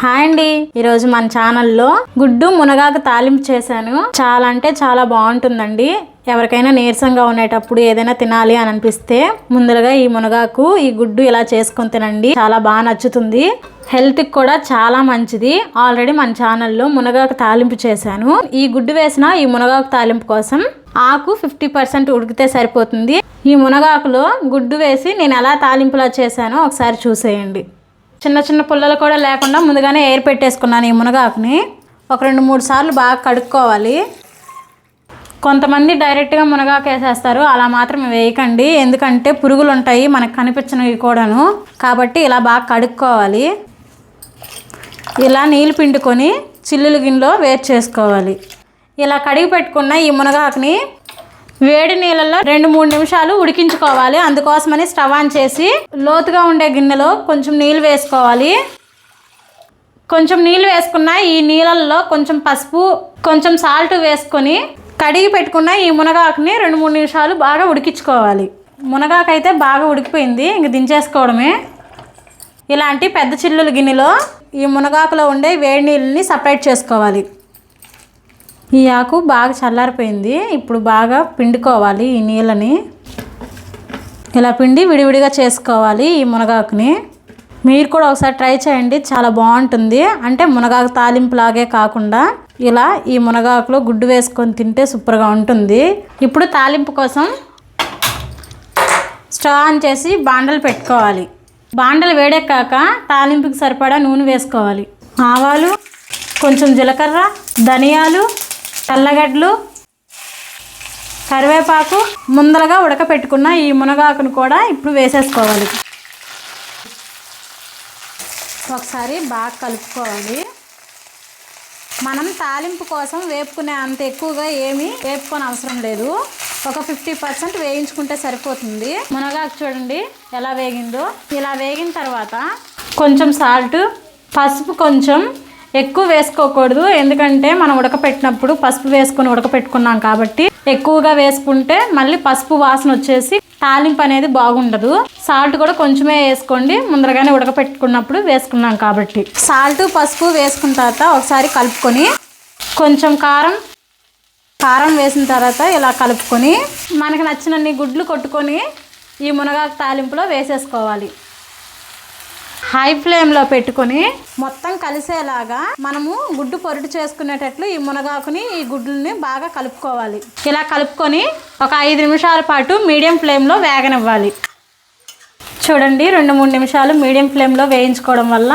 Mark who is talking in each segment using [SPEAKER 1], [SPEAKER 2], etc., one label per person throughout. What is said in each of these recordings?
[SPEAKER 1] Hi అండి. ఈరోజు మన ఛానల్లో గుడ్డు మునగాకు తాలింపు చేశాను. చాలా అంటే చాలా బాగుంటుందండి. ఎవరికైనా నీరసంగా ఉండేటప్పుడు ఏదైనా తినాలి అని అనిపిస్తే ముందరగా ఈ మునగాకు ఈ గుడ్డు ఇలా చేసుకొని తినండి. చాలా బాగా నచ్చుతుంది. హెల్త్కి కూడా చాలా మంచిది. ఆల్రెడీ మన ఛానల్లో మునగాకు తాలింపు చేశాను. ఈ గుడ్డు వేసిన ఈ మునగాకు తాలింపు కోసం ఆకు ఫిఫ్టీ పర్సెంట్ ఉడికితే సరిపోతుంది. ఈ మునగాకులో గుడ్డు వేసి నేను ఎలా తాలింపులా చేశానో ఒకసారి చూసేయండి. చిన్న చిన్న పుల్లలు కూడా లేకుండా ముందుగానే ఎయిర్ పెట్టేసుకున్నాను ఈ మునగాకుని. ఒక రెండు మూడు సార్లు బాగా కడుక్కోవాలి. కొంతమంది డైరెక్ట్గా మునగాకు వేసేస్తారు. అలా మాత్రం వేయకండి. ఎందుకంటే పురుగులు ఉంటాయి మనకు కనిపించినవి కూడాను. కాబట్టి ఇలా బాగా కడుక్కోవాలి. ఇలా నీళ్ళు పిండుకొని చిల్లులు గిన్నెలో వేడి చేసుకోవాలి. ఇలా కడిగి పెట్టుకున్న ఈ మునగాకుని వేడి నీళ్ళల్లో రెండు మూడు నిమిషాలు ఉడికించుకోవాలి. అందుకోసమని స్టవ్ ఆన్ చేసి లోతుగా ఉండే గిన్నెలో కొంచెం నీళ్ళు వేసుకోవాలి. కొంచెం నీళ్ళు వేసుకున్న ఈ నీళ్ళల్లో కొంచెం పసుపు కొంచెం సాల్ట్ వేసుకొని కడిగి పెట్టుకున్న ఈ మునగాకుని రెండు మూడు నిమిషాలు బాగా ఉడికించుకోవాలి. మునగాకు అయితే బాగా ఉడికిపోయింది. ఇంక దించేసుకోవడమే. ఇలాంటి పెద్ద చిల్లుల గిన్నెలో ఈ మునగాకులో ఉండే వేడి నీళ్ళని సపరేట్ చేసుకోవాలి. ఈ ఆకు బాగా చల్లారిపోయింది. ఇప్పుడు బాగా పిండుకోవాలి ఈ నీళ్ళని. ఇలా పిండి విడివిడిగా చేసుకోవాలి ఈ మునగాకుని. మీరు కూడా ఒకసారి ట్రై చేయండి చాలా బాగుంటుంది. అంటే మునగాకు తాలింపు లాగే కాకుండా ఇలా ఈ మునగాకులో గుడ్డు వేసుకొని తింటే సూపర్గా ఉంటుంది. ఇప్పుడు తాలింపు కోసం స్టవ్ ఆన్ చేసి బాండలు పెట్టుకోవాలి. బాండలు వేడెక్కాక తాలింపుకి సరిపడా నూనె వేసుకోవాలి. ఆవాలు కొంచెం జీలకర్ర ధనియాలు తెల్లగడ్డలు కరివేపాకు ముందరగా ఉడకపెట్టుకున్న ఈ మునగాకును కూడా ఇప్పుడు వేసేసుకోవాలి. ఒకసారి బాగా కలుపుకోవాలి. మనం తాలింపు కోసం వేపుకునే అంత ఎక్కువగా ఏమీ వేపుకొని అవసరం లేదు. ఒక ఫిఫ్టీ పర్సెంట్ వేయించుకుంటే సరిపోతుంది. మునగాకు చూడండి ఎలా వేగిందో. ఇలా వేగిన తర్వాత కొంచెం సాల్ట్ పసుపు కొంచెం ఎక్కువ వేసుకోకూడదు. ఎందుకంటే మనం ఉడకపెట్టినప్పుడు పసుపు వేసుకొని ఉడకపెట్టుకున్నాం కాబట్టి ఎక్కువగా వేసుకుంటే మళ్ళీ పసుపు వాసన వచ్చేసి తాలింపు అనేది బాగుండదు. సాల్ట్ కూడా కొంచెమే వేసుకోండి. ముందరగానే ఉడకపెట్టుకున్నప్పుడు వేసుకున్నాం కాబట్టి. సాల్ట్ పసుపు వేసుకున్న తర్వాత ఒకసారి కలుపుకొని కొంచెం కారం కారం వేసిన తర్వాత ఇలా కలుపుకొని మనకు నచ్చినన్ని గుడ్లు కొట్టుకొని ఈ మునగాకు తాలింపులో వేసేసుకోవాలి. హై ఫ్లేమ్లో పెట్టుకొని మొత్తం కలిసేలాగా మనము గుడ్డు పొరుటు చేసుకునేటట్లు ఈ మునగాకుని ఈ గుడ్లని బాగా కలుపుకోవాలి. ఇలా కలుపుకొని ఒక ఐదు నిమిషాల పాటు మీడియం ఫ్లేమ్లో వేగనివ్వాలి. చూడండి రెండు మూడు నిమిషాలు మీడియం ఫ్లేమ్లో వేయించుకోవడం వల్ల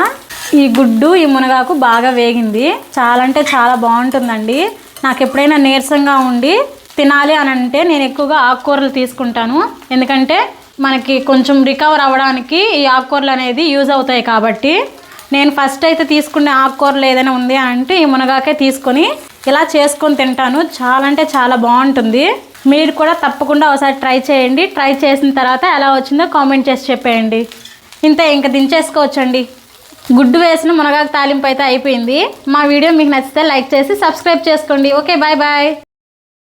[SPEAKER 1] ఈ గుడ్డు ఈ మునగాకు బాగా వేగింది. చాలా అంటే చాలా బాగుంటుందండి. నాకు ఎప్పుడైనా నీరసంగా ఉండి తినాలి అని అంటే నేను ఎక్కువగా ఆకుకూరలు తీసుకుంటాను. ఎందుకంటే మనకి కొంచెం రికవర్ అవ్వడానికి ఈ ఆకుకూరలు అనేది యూజ్ అవుతాయి కాబట్టి నేను ఫస్ట్ అయితే తీసుకునే ఆకుకూరలు ఏదైనా ఉంది అంటే ఈ మునగాకే తీసుకొని ఇలా చేసుకొని తింటాను. చాలా అంటే చాలా బాగుంటుంది. మీరు కూడా తప్పకుండా ఒకసారి ట్రై చేయండి. ట్రై చేసిన తర్వాత ఎలా వచ్చిందో కామెంట్ చేసి చెప్పేయండి. ఇంతే ఇంకా దించేసుకోవచ్చండి. గుడ్డు వేసిన మునగాకు తాలింపు అయితే అయిపోయింది. మా వీడియో మీకు నచ్చితే లైక్ చేసి సబ్స్క్రైబ్ చేసుకోండి. Okay bye bye